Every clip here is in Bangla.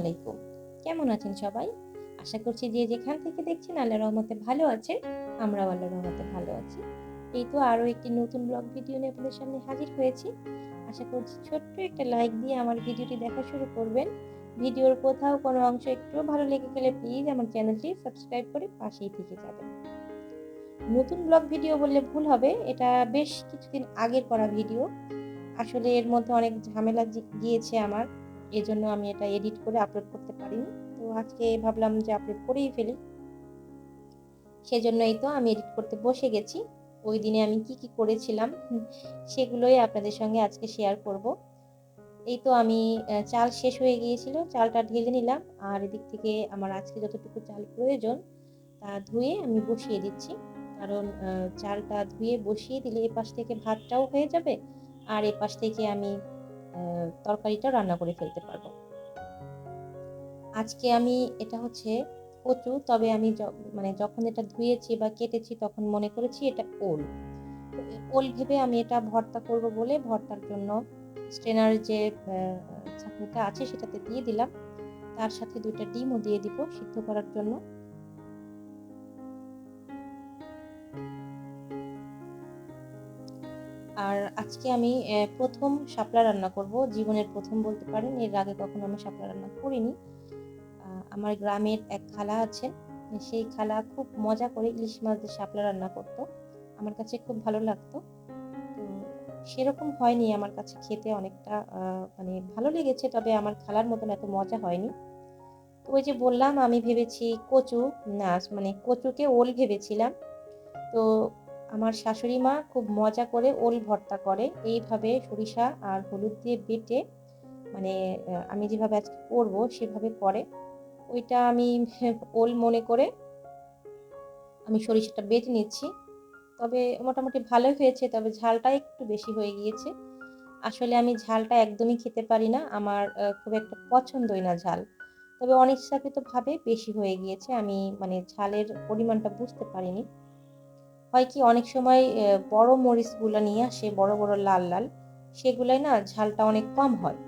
আলাইকুম। কেমন আছেন সবাই? আশা করছি যে যেখান থেকে দেখছেন আল্লাহ রহমতে ভালো আছেন, আমরাও আল্লাহ রহমতে ভালো আছি। এই তো আরও একটি নতুন ব্লগ ভিডিও নিয়ে আপনাদের সামনে হাজির হয়েছি। আশা করছি ছোট্ট একটা লাইক দিয়ে আমার ভিডিওটি দেখা শুরু করবেন। ভিডিওর কোথাও কোনো অংশ একটু ভালো লেগে গেলে প্লিজ আমার চ্যানেলটি সাবস্ক্রাইব করে পাশেই থেকে যাবেন। নতুন ব্লগ ভিডিও বললে ভুল হবে, এটা বেশ কিছুদিন আগের করা ভিডিও আসলে এর মধ্যে অনেক ঝামেলা গিয়েছে আমার। এজন্য আমি এটা এডিট করে আপলোড করতে পারিনি তো আজকে ভাবলাম যে আপলোড করেই ফেলি। সেজন্যই তো আমি এডিট করতে বসে গেছি। ওই দিনে আমি কি কি করেছিলাম সেগুলোই আপনাদের সঙ্গে আজকে শেয়ার করব। এই তো আমি চাল শেষ হয়ে গিয়েছিল, চালটা ঢেলে নিলাম। আর এদিক থেকে আমার আজকে যতটুকু চাল প্রয়োজন তা ধুয়ে আমি বসিয়ে দিচ্ছি। কারণ চালটা ধুয়ে বসিয়ে দিলে এ পাশ থেকে ভাতটাও হয়ে যাবে। আর এ পাশ থেকে আমি তরকারিটা রান্না করে ফেলতে পারব। আজকে আমি এটা হচ্ছে কচু, তবে আমি মানে যখন এটা ধুয়েছি বা কেটেছি তখন মনে করেছি এটা ওল। ওল ভেবে আমি এটা ভর্তা করব বলে ভর্তার জন্য স্ট্রেনার যে ছাঁকনিটা আছে সেটাতে দিয়ে দিলাম। তার সাথে দুইটা ডিমও দিয়ে দিব সিদ্ধ করার জন্য। আর আজকে আমি প্রথম শাপলা রান্না করব। জীবনের প্রথম বলতে পারেন, এর আগে কখনো আমি শাপলা রান্না করিনি। আমার গ্রামের এক খালা আছেন, সেই খালা খুব মজা করে ইলিশ মাছ দিয়ে শাপলা রান্না করতো। আমার কাছে খুব ভালো লাগতো। তো সেরকম হয়নি আমার কাছে খেতে অনেকটা মানে ভালো লেগেছে, তবে আমার খালার মতন এত মজা হয়নি। তো ওই যে বললাম, আমি ভেবেছি কচু, না মানে কচুকে ওল ভেবেছিলাম। তো আমার শাশুড়ি মা খুব মজা করে ওল ভর্তা করে। এইভাবে সরিষা আর হলুদ দিয়ে বেটে মানে আমি যেভাবে আজকে করব সেভাবে করে। ওইটা আমি ওল মনে করে আমি সরিষাটা বেটে নিচ্ছি। তবে মোটামুটি ভালোই হয়েছে, তবে ঝালটা একটু বেশি হয়ে গিয়েছে। আসলে আমি ঝালটা একদমই খেতে পারি না, আমার খুব একটা পছন্দই না ঝাল। তবে অনিচ্ছাকৃতভাবে বেশি হয়ে গিয়েছে, আমি মানে ঝালের পরিমাণটা বুঝতে পারিনি। হয় কি, অনেক সময় বড় মরিচগুলো নিয়ে আসে, বড় বড় লাল লাল, সেগুলাই না ঝালটা অনেক কম হয়।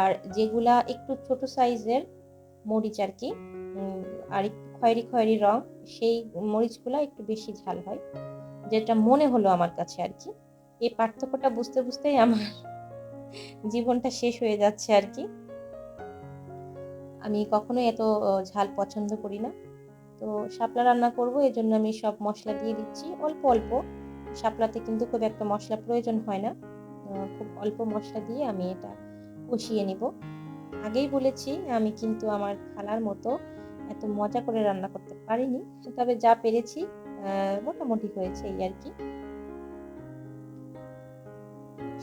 আর যেগুলা একটু ছোট সাইজের মরিচ আর কি আর খয়েরি খয়েরি রং, সেই মরিচগুলা একটু বেশি ঝাল হয়, যেটা মনে হলো আমার কাছে আর কি। এই পার্থক্যটা বুঝতে বুঝতেই আমার জীবনটা শেষ হয়ে যাচ্ছে আর কি। আমি কখনোই এত ঝাল পছন্দ করি না। তো শাপলা রান্না করব এই জন্য আমি সব মশলা দিয়ে দিচ্ছি। অল্প অল্প। শাপলাতে কিন্তু খুব একটা মশলা প্রয়োজন হয় না। খুব অল্প মশলা দিয়ে আমি এটা কষিয়ে নিব। আগেই বলেছি, আমি কিন্তু আমার খালার মতো এত মজা করে রান্না করতে পারিনি। তবে যা পেরেছি মোটামুটি হয়েছে এই আর কি।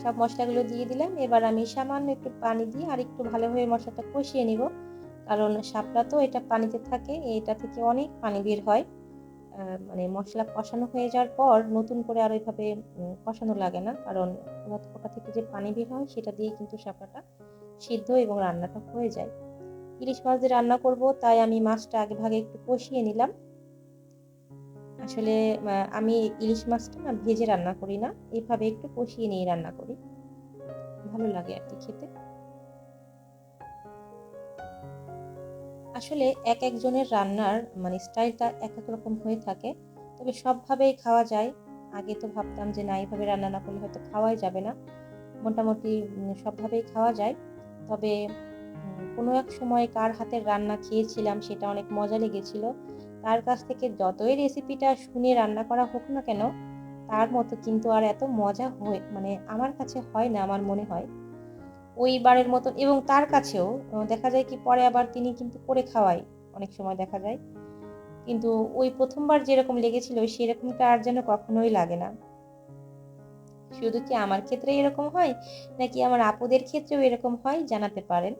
সব মশলাগুলো দিয়ে দিলাম। এবার আমি সামান্য একটু পানি দিয়ে আর একটু ভালোভাবে মশলাটা কষিয়ে নিব। কারণ শাপলা তো এটা পানিতে থাকে, এটা থেকে অনেক পানি বের হয়। মানে মশলা কষানো হয়ে যাওয়ার পর নতুন করে আর ওইভাবে কষানো লাগে না। কারণ ওটা থেকে যে পানি বের হয় সেটা দিয়ে কিন্তু শাপলাটা সিদ্ধ এবং রান্নাটা হয়ে যায়। ইলিশ মাছ দিয়ে রান্না করব, তাই আমি মাছটা আগে ভাগে একটু কষিয়ে নিলাম। আসলে আমি ইলিশ মাছটা না ভেজে রান্না করি না এইভাবে একটু কষিয়ে নিয়ে রান্না করি। ভালো লাগে আর কি খেতে। আসলে এক একজনের রান্নার মানে স্টাইলটা এক এক রকম হয়ে থাকে। তবে সবভাবেই খাওয়া যায়। আগে তো ভাবতাম যে না, এইভাবে রান্না না করলে হয়তো খাওয়াই যাবে না। মোটামুটি সবভাবেই খাওয়া যায়। তবে কোনো এক সময় কার হাতের রান্না খেয়েছিলাম সেটা অনেক মজা লেগেছিল। তার কাছ থেকে যতই রেসিপিটা শুনে রান্না করা হোক না কেন, তার মতো কিন্তু আর এত মজা হয়ে মানে আমার কাছে হয় না, আমার মনে হয়। ওইবারের মতন। এবং তার কাছেও দেখা যায় কি পরে আবার তিনি কিন্তু করে খাওয়ায়, অনেক সময় দেখা যায়। কিন্তু ওই প্রথমবার যেরকম লেগেছিল, সেরকমটা আর যেন কখনোই লাগে না। শুধু কি আমার ক্ষেত্রে এরকম হয়, নাকি আমার আপুদের ক্ষেত্রেও এরকম হয়, জানাতে পারেন।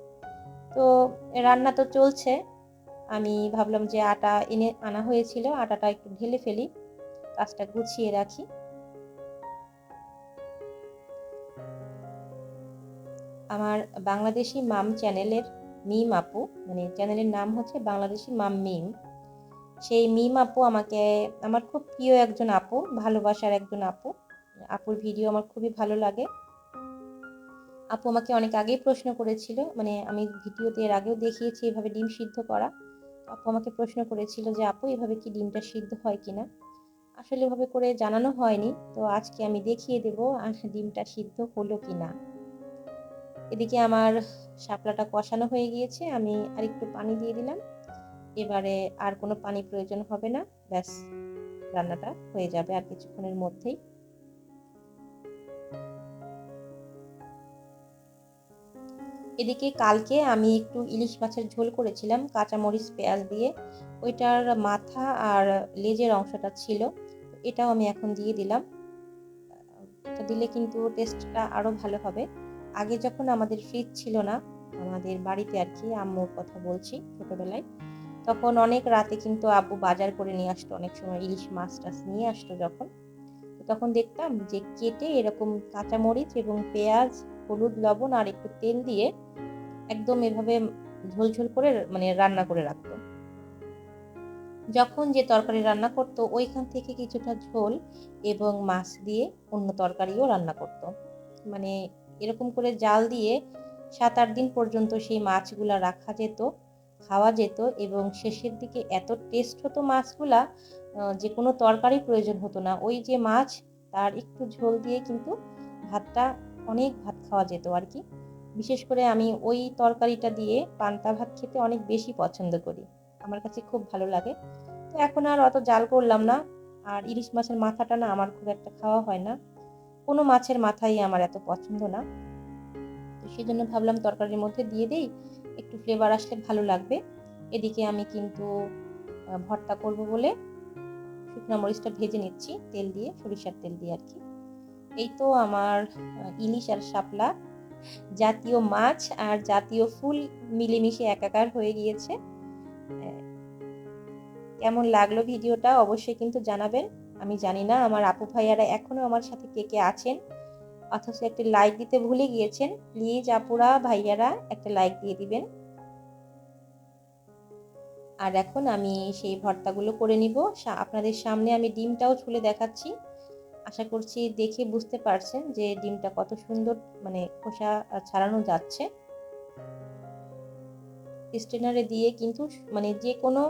তো, রান্না তো চলছে। আমি ভাবলাম যে আটা এনে আনা হয়েছিল, আটাটা একটু ঢেলে ফেলি, কাজটা গুছিয়ে রাখি। আমার বাংলাদেশি মাম চ্যানেলের মিম আপু মানে চ্যানেলের নাম হচ্ছে বাংলাদেশি মাম মিম। সেই মিম আপু আমাকে, আমার খুব প্রিয় একজন আপু, ভালোবাসার একজন আপু। আপুর ভিডিও আমার খুবই ভালো লাগে। আপু আমাকে অনেক আগেই প্রশ্ন করেছিল মানে আমি ভিডিওতে এর আগেও দেখিয়েছি এভাবে ডিম সিদ্ধ করা। আপু আমাকে প্রশ্ন করেছিল যে, আপু, এভাবে কি ডিমটা সিদ্ধ হয় কিনা? আসলে এভাবে করে জানানো হয়নি, তো আজকে আমি দেখিয়ে দেব ডিমটা সিদ্ধ হলো কিনা। এদিকে আমার শাপলাটা কষানো হয়ে গিয়েছে, আমি আরেকটু পানি দিয়ে দিলাম। এবারে আর কোনো পানি প্রয়োজন হবে না, ব্যাস রান্নাটা হয়ে যাবে আর কিছুক্ষণের মধ্যেই। এদিকে কালকে আমি একটু ইলিশ মাছের ঝোল করেছিলাম, কাঁচামরিচ, পেঁয়াজ দিয়ে। ওইটার মাথা আর লেজের অংশটা ছিল, এটাও আমি এখন দিয়ে দিলাম। এটা দিলে কিন্তু টেস্টটা আরও ভালো হবে। আগে যখন আমাদের ফ্রিজ ছিল না, আমাদের বাড়িতে আর কি আম্মুর কথা বলছি ছোটোবেলায়, তখন অনেক রাতে কিন্তু আব্বু বাজার করে নিয়ে আসতো, অনেক সময় ইলিশ মাছ টাছ নিয়ে আসতো যখন তখন দেখতাম যে কেটে এরকম কাঁচামরিচ এবং পেঁয়াজ, হলুদ, লবণ আর একটু তেল দিয়ে একদম এভাবে ঝোলঝোল করে মানে রান্না করে রাখতো যখন যে তরকারি রান্না করতো, ওইখান থেকে কিছুটা ঝোল এবং মাছ দিয়ে অন্য তরকারিও রান্না করত। মানে এরকম করে জাল দিয়ে সাত আট দিন পর্যন্ত সেই মাছগুলা রাখা যেত, খাওয়া যেত এবং শেষের দিকে এত টেস্ট হতো মাছগুলা যে কোনো তরকারি প্রয়োজন হতো না। ওই যে মাছ, তার একটু ঝোল দিয়ে কিন্তু ভাতটা, অনেক ভাত খাওয়া যেত আর কি। বিশেষ করে আমি ওই তরকারিটা দিয়ে পান্তা ভাত খেতে অনেক বেশি পছন্দ করি। আমার কাছে খুব ভালো লাগে। তো এখন আর অত জাল করলাম না। আর ইলিশ মাছের মাথাটা না আমার খুব একটা খাওয়া হয় না। কোনো মাছের মাথাই আমার এত পছন্দ না। তো সেই জন্য ভাবলাম তরকারির মধ্যে দিয়ে দেই, একটু ফ্লেভার আসলে ভালো লাগবে। এদিকে আমি কিন্তু ভর্তা করব বলে শুকনো মরিচটা ভেজে নিচ্ছি, তেল দিয়ে, সরিষার তেল দিয়ে আর কি। এই তো আমার ইলিশ আর শাপলা। জাতীয় মাছ আর জাতীয় ফুল মিলেমিশে একাকার হয়ে গিয়েছে। কেমন লাগল ভিডিওটা অবশ্যই কিন্তু জানাবেন। আমি জানি না আমার আপু ভাইয়ারা এখনও আমার সাথে কে কে আছেন। অথচ একটা লাইক দিতে ভুলে গিয়েছেন। প্লিজ আপুরা, ভাইয়ারা একটা লাইক দিয়ে দিবেন। আর এখন আমি সেই ভর্তাগুলো করে নিব। আপনাদের সামনে আমি ডিমটাও ছুলে দেখাচ্ছি। আশা করছি দেখে বুঝতে পারছেন যে ডিমটা কত সুন্দর মানে খোসা ছাড়ানো যাচ্ছে। স্টেনারে দিয়ে কিন্তু মানে যে কোনো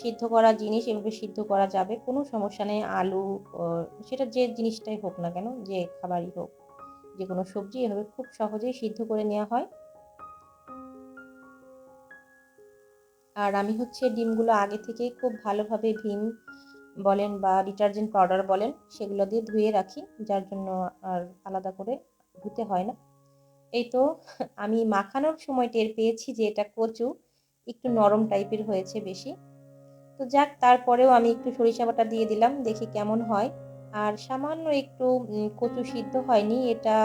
সিদ্ধ করা জিনিস এভাবে সিদ্ধ করা যাবে, কোনো সমস্যা নেই, আলু সেটা যে জিনিসটাই হোক না কেন, যে খাবারই হোক, যে কোনো সবজি এভাবে খুব সহজেই সিদ্ধ করে নেওয়া হয়। আর আমি হচ্ছে ডিমগুলো আগে থেকে খুব ভালোভাবে ভিম বলেন বা ডিটারজেন্ট পাউডার বলেন, সেগুলো দিয়ে ধুয়ে রাখি, যার জন্য আর আলাদা করে ধুতে হয় না। এই তো, আমি মাখানোর সময় টের পেয়েছি যে এটা কচু, একটু নরম টাইপের হয়েছে বেশি। তো যাক, তারপরেও আমি একটু সরিষা বাটা দিয়ে দিলাম, দেখি কেমন হয়। আর সামান্য একটু কচু সিদ্ধ হয়নি, এটা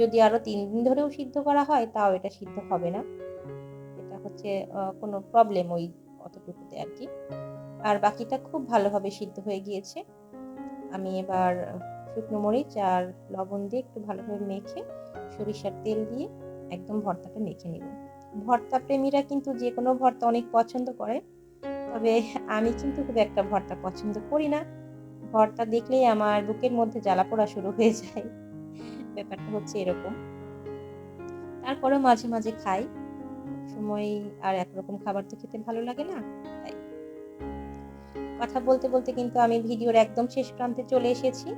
যদি আরও তিন দিন ধরেও সিদ্ধ করা হয়, তাও এটা সিদ্ধ হবে না। এটা হচ্ছে কোনো প্রবলেম ওই অতটুকুতে আর কি। আর বাকিটা খুব ভালোভাবে সিদ্ধ হয়ে গিয়েছে। আমি এবার শুকনো মরিচ আর লবণ দিয়ে একটু ভালোভাবে মেখে সরিষার তেল দিয়ে একদম ভর্তাটা মেখে নেব। ভর্তা প্রেমীরা কিন্তু যে কোনো ভর্তা অনেক পছন্দ করে, তবে আমি কিন্তু খুব একটা ভর্তা পছন্দ করি না। ভর্তা দেখলেই আমার বুকের মধ্যে জ্বালা পোড়া শুরু হয়ে যায়। ব্যাপারটা হচ্ছে এরকম। তারপরেও মাঝে মাঝে খাই। সময় আর একরকম খাবার তো খেতে ভালো লাগে না কথা বলতে বলতে কিন্তু আমি ভিডিওর একদম শেষ প্রান্তে চলে এসেছি।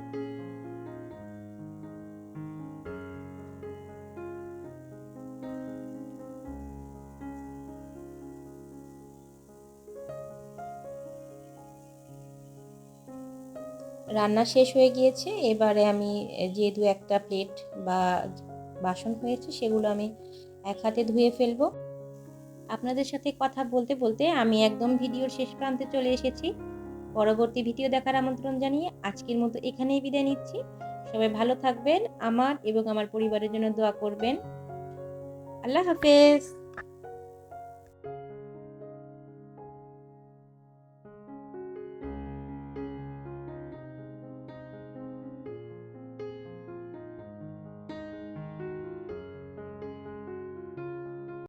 রান্না শেষ হয়ে গিয়েছে, এবারে আমি যে দু একটা প্লেট বা বাসন হয়েছে সেগুলো আমি এক হাতে ধুয়ে ফেলব। আপনাদের সাথে কথা বলতে বলতে আমি একদম ভিডিওর শেষ প্রান্তে চলে এসেছি। পরবর্তী ভিডিও দেখার আমন্ত্রণ জানিয়ে আজকের মতো এখানেই বিদায় নিচ্ছি। সবাই ভালো থাকবেন, আমার এবং আমার পরিবারের জন্য দোয়া করবেন। আল্লাহ হাফেজ।